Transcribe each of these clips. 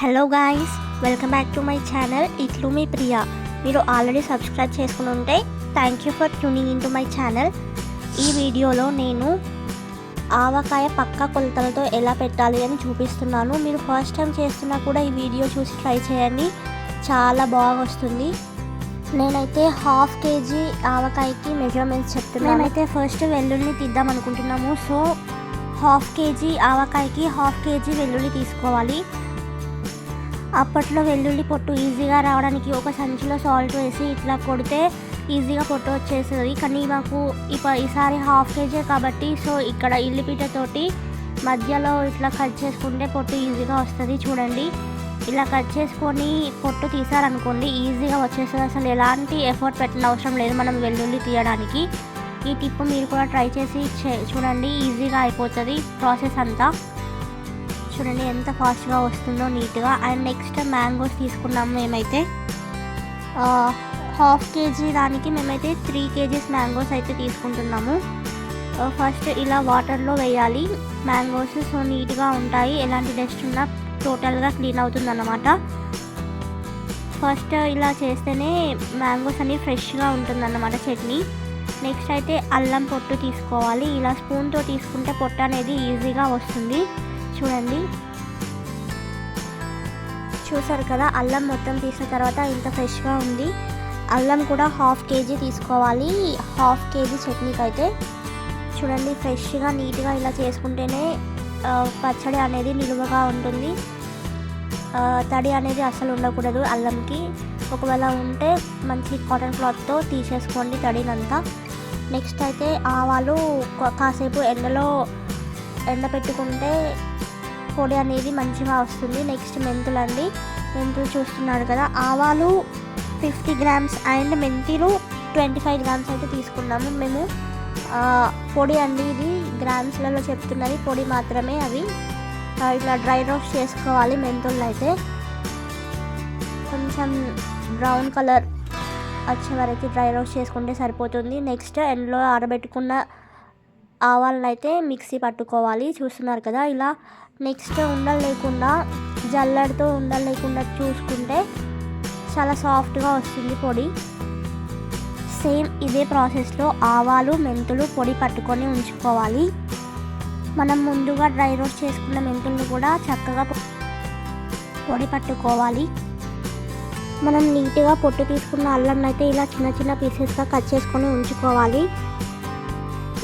Hello guys welcome back to my channel ఇట్లు మీ ప్రియా మీరు ఆల్రెడీ సబ్స్క్రైబ్ చేసుకుని ఉంటే thank you for tuning in to my channel ఈ వీడియోలో నేను ఆవకాయ పక్క కొలతలతో ఎలా పెట్టాలి అని చూపిస్తున్నాను. మీరు ఫస్ట్ టైం చేస్తున్నా కూడా ఈ వీడియో చూసి ట్రై చేయండి. చాలా బాగా వస్తుంది. నేనైతే హాఫ్ కేజీ ఆవకాయకి మెజర్మెంట్స్ చెప్తున్నాను. మేమైతే ఫస్ట్ వెల్లుల్లి తీద్దాం అనుకుంటున్నాము. సో హాఫ్ కేజీ ఆవకాయకి హాఫ్ కేజీ వెల్లుల్లి తీసుకోవాలి. అప్పట్లో వెల్లుల్లి పొట్టు ఈజీగా రావడానికి ఒక సంచిలో సాల్ట్ వేసి ఇట్లా కొడితే ఈజీగా పొట్టు వచ్చేస్తుంది. కానీ మాకు ఇప్ప ఈసారి హాఫ్ కేజీ కాబట్టి సో ఇక్కడ ఇల్లిపీటతోటి మధ్యలో ఇట్లా కట్ చేసుకుంటే పొట్టు ఈజీగా వస్తుంది చూడండి. ఇలా కట్ చేసుకొని పొట్టు తీసారనుకోండి ఈజీగా వచ్చేస్తుంది. అసలు ఎలాంటి ఎఫర్ట్ పెట్టిన అవసరం లేదు మనం వెల్లుల్లి తీయడానికి. ఈ టిప్ మీరు కూడా ట్రై చేసి చే- చూడండి ఈజీగా అయిపోతుంది ప్రాసెస్ అంతా. చూడండి ఎంత ఫాస్ట్గా వస్తుందో నీట్గా. అండ్ నెక్స్ట్ మ్యాంగోస్ తీసుకున్నాము మేమైతే. హాఫ్ కేజీ దానికి మేమైతే త్రీ కేజీస్ మ్యాంగోస్ అయితే తీసుకుంటున్నాము. ఫస్ట్ ఇలా వాటర్లో వేయాలి. మ్యాంగోస్ సో నీట్గా ఉంటాయి. ఎలాంటి డస్ట్ ఉన్నా టోటల్గా క్లీన్ అవుతుంది అన్నమాట ఫస్ట్ ఇలా చేస్తేనే మ్యాంగోస్ అన్ని ఫ్రెష్గా ఉంటుంది అన్నమాట చట్నీ. నెక్స్ట్ అయితే అల్లం పొట్టు తీసుకోవాలి. ఇలా స్పూన్తో తీసుకుంటే పొట్టు అనేది ఈజీగా వస్తుంది. చూడండి. చూసారు కదా అల్లం మొత్తం తీసిన తర్వాత ఇంత ఫ్రెష్గా ఉంది. అల్లం కూడా హాఫ్ కేజీ తీసుకోవాలి. హాఫ్ కేజీ చట్నీకి అయితే చూడండి ఫ్రెష్గా నీట్గా ఇలా చేసుకుంటేనే పచ్చడి అనేది నిలువగా ఉంటుంది. తడి అనేది అసలు ఉండకూడదు అల్లంకి. ఒకవేళ ఉంటే మంచి కాటన్ క్లాత్తో తీసేసుకోండి తడినంతా. నెక్స్ట్ అయితే ఆవాలు కాసేపు ఎండలో ఎండ పెట్టుకుంటే పొడి అనేది మంచిగా వస్తుంది. నెక్స్ట్ మెంతులు అండి మెంతులు చూస్తున్నారు కదా. ఆవాలు ఫిఫ్టీ గ్రామ్స్ అండ్ మెంతులు ట్వంటీ ఫైవ్ గ్రామ్స్ అయితే తీసుకున్నాము. మేము పొడి అండి ఇది. గ్రామ్స్లలో చెప్తున్నది పొడి మాత్రమే అవి. ఇట్లా డ్రై రోస్ట్ చేసుకోవాలి మెంతులు అయితే. కొంచెం బ్రౌన్ కలర్ వచ్చే వరకు డ్రై రోస్ట్ చేసుకుంటే సరిపోతుంది. నెక్స్ట్ ఎండ్లో ఆరబెట్టుకున్న ఆవాలను అయితే మిక్సీ పట్టుకోవాలి. చూస్తున్నారు కదా ఇలా నెక్స్ట్ ఉండలు లేకుండా జల్లడితో ఉండలు లేకుండా చూసుకుంటే చాలా సాఫ్ట్గా వస్తుంది పొడి. సేమ్ ఇదే ప్రాసెస్లో ఆవాలు మెంతులు పొడి పట్టుకొని ఉంచుకోవాలి. మనం ముందుగా డ్రై రోస్ట్ చేసుకున్న మెంతులను కూడా చక్కగా పొడి పట్టుకోవాలి. మనం నీట్గా పొట్టు తీసుకున్న అల్లం అయితే ఇలా చిన్న చిన్న పీసెస్గా కట్ చేసుకొని ఉంచుకోవాలి.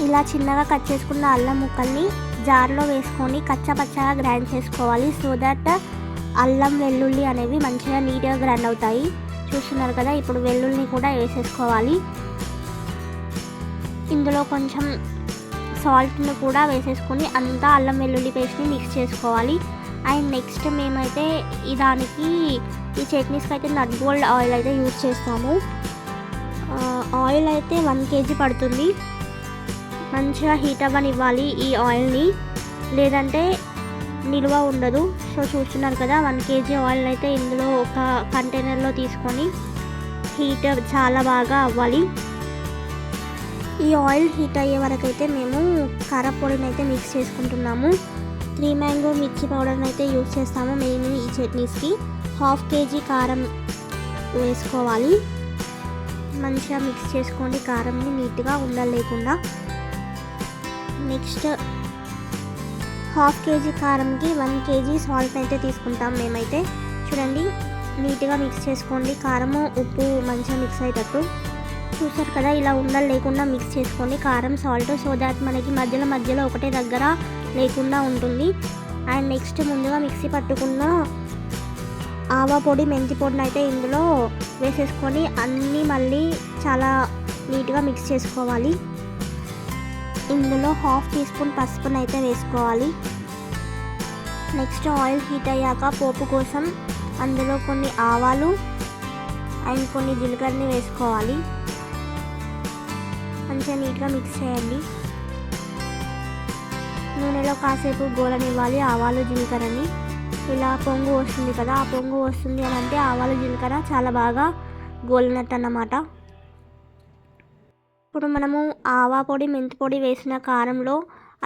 ఇలా చిన్నగా కట్ చేసుకున్న అల్లం ముక్కల్ని జార్లో వేసుకొని కచ్చపచ్చగా గ్రైండ్ చేసుకోవాలి సో దట్ అల్లం వెల్లుల్లి అనేవి మంచిగా నీట్గా గ్రైండ్ అవుతాయి. చూస్తున్నారు కదా ఇప్పుడు వెల్లుల్లిని కూడా వేసేసుకోవాలి. ఇందులో కొంచెం సాల్ట్ని కూడా వేసేసుకొని అంతా అల్లం వెల్లుల్లి పేస్ట్ని మిక్స్ చేసుకోవాలి. అండ్ నెక్స్ట్ మేమైతే ఈ దానికి ఈ చట్నీస్కి అయితే నట్ గోల్డ్ ఆయిల్ అయితే యూజ్ చేస్తాము. ఆయిల్ అయితే వన్ కేజీ పడుతుంది. మంచిగా హీట్ అవ్వనివ్వాలి ఈ ఆయిల్ని. లేదంటే నిల్వ ఉండదు. సో చూస్తున్నారు కదా వన్ కేజీ ఆయిల్ అయితే ఇందులో ఒక కంటైనర్లో తీసుకొని హీట్ చాలా బాగా అవ్వాలి. ఈ ఆయిల్ హీట్ అయ్యే వరకు అయితే మేము కారపొడిని అయితే మిక్స్ చేసుకుంటున్నాము. త్రీ మ్యాంగో మిర్చి పౌడర్ని అయితే యూజ్ చేస్తాము మెయిన్ ఈ చట్నీస్కి. హాఫ్ కేజీ కారం వేసుకోవాలి. మంచిగా మిక్స్ చేసుకోండి కారంని నీట్గా ఉండలేకుండా నెక్స్ట్ హాఫ్ కేజీ కారంకి వన్ కేజీ సాల్ట్ అయితే తీసుకుంటాం మేమైతే. చూడండి నీట్గా మిక్స్ చేసుకోండి. కారము ఉప్పు మంచిగా మిక్స్ అయ్యేటట్టు. చూసారు కదా ఇలా ఉండలు లేకుండా మిక్స్ చేసుకోండి. కారం సాల్ట్ సో దాట్ మనకి మధ్యలో మధ్యలో ఒకటే దగ్గర లేకుండా ఉంటుంది. అండ్ నెక్స్ట్ ముందుగా మిక్సీ పట్టుకున్న ఆవా పొడి మెంతి పొడిని అయితే ఇందులో వేసేసుకొని అన్నీ మళ్ళీ చాలా నీట్గా మిక్స్ చేసుకోవాలి. ఇందులో హాఫ్ టీ స్పూన్ పసుపుని అయితే వేసుకోవాలి. నెక్స్ట్ ఆయిల్ హీట్ అయ్యాక పోపు కోసం అందులో కొన్ని ఆవాలు అండ్ కొన్ని జీలకర్రని వేసుకోవాలి. మంచిగా నీట్గా మిక్స్ చేయండి. నూనెలో కాసేపు గోలనివ్వాలి ఆవాలు జీలకర్రని. ఇలా పొంగు వస్తుంది కదా ఆ పొంగు వస్తుంది అని అంటే ఆవాలు జీలకర్ర చాలా బాగా గోలినట్టు అన్నమాట ఇప్పుడు మనము ఆవా పొడి మెంతి పొడి వేసిన కారంలో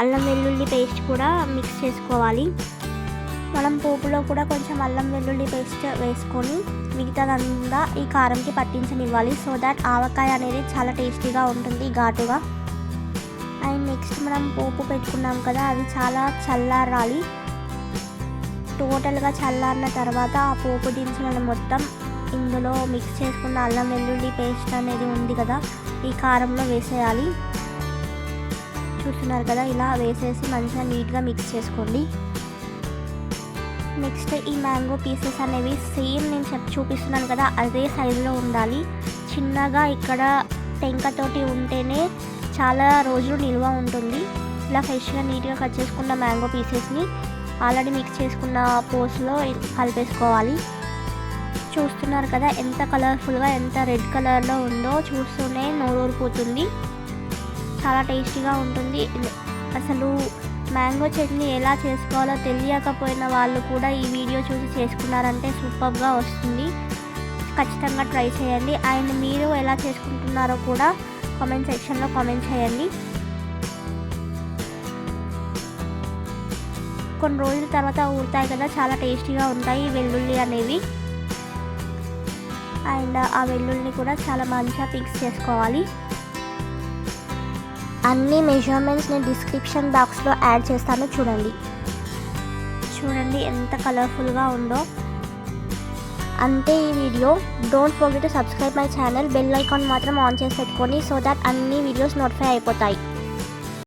అల్లం వెల్లుల్లి పేస్ట్ కూడా మిక్స్ చేసుకోవాలి. మనం పోపులో కూడా కొంచెం అల్లం వెల్లుల్లి పేస్ట్ వేసుకొని మిగతాదంతా ఈ కారంకి పట్టించనివ్వాలి. సో దట్ ఆవకాయ అనేది చాలా టేస్టీగా ఉంటుంది ఘాటుగా. అండ్ నెక్స్ట్ మనం పోపు పెట్టుకున్నాం కదా అది చాలా చల్లారాలి. టోటల్గా చల్లారిన తర్వాత ఆ పోపు దినుసులను మొత్తం ఇందులో మిక్స్ చేసుకున్న అల్లం వెల్లుల్లి పేస్ట్ అనేది ఉంది కదా ఈ కారంలో వేసేయాలి. చూస్తున్నారు కదా ఇలా వేసేసి మంచిగా నీట్గా మిక్స్ చేసుకోండి. నెక్స్ట్ ఈ మ్యాంగో పీసెస్ అనేవి సేమ్ నేను చెప్ చూపిస్తున్నాను కదా అదే సైజులో ఉండాలి. చిన్నగా ఇక్కడ టెంకతోటి ఉంటేనే చాలా రోజులు నిల్వ ఉంటుంది. ఇలా ఫ్రెష్గా నీట్గా కట్ చేసుకున్న మ్యాంగో పీసెస్ని ఆల్రెడీ మిక్స్ చేసుకున్న పోస్లో కలిపేసుకోవాలి. చూస్తున్నారు కదా ఎంత కలర్ఫుల్గా ఎంత రెడ్ కలర్లో ఉందో చూస్తూనే నోరూరిపోతుంది. చాలా టేస్టీగా ఉంటుంది. అసలు మ్యాంగో చట్నీ ఎలా చేసుకోవాలో తెలియకపోయిన వాళ్ళు కూడా ఈ వీడియో చూసి చేసుకున్నారంటే సూపర్గా వస్తుంది. ఖచ్చితంగా ట్రై చేయండి. అండ్ మీరు ఎలా చేసుకుంటున్నారో కూడా కామెంట్ సెక్షన్లో కామెంట్ చేయండి. కొన్ని రోజుల తర్వాత ఊరుతాయి కదా చాలా టేస్టీగా ఉంటాయి వెల్లుల్లి అనేవి. అండ్ ఆ వెల్లుల్ని కూడా చాలా మంచిగా ఫిక్స్ చేసుకోవాలి. అన్ని మెజర్మెంట్స్ నేను డిస్క్రిప్షన్ బాక్స్లో యాడ్ చేస్తాను చూడండి. చూడండి ఎంత కలర్ఫుల్గా ఉందో. అంతే ఈ video don't forget to subscribe my channel bell icon మాత్రం ఆన్ చేసి పెట్టుకొని సో దట్ అన్ని వీడియోస్ నోటిఫై అయిపోతాయి.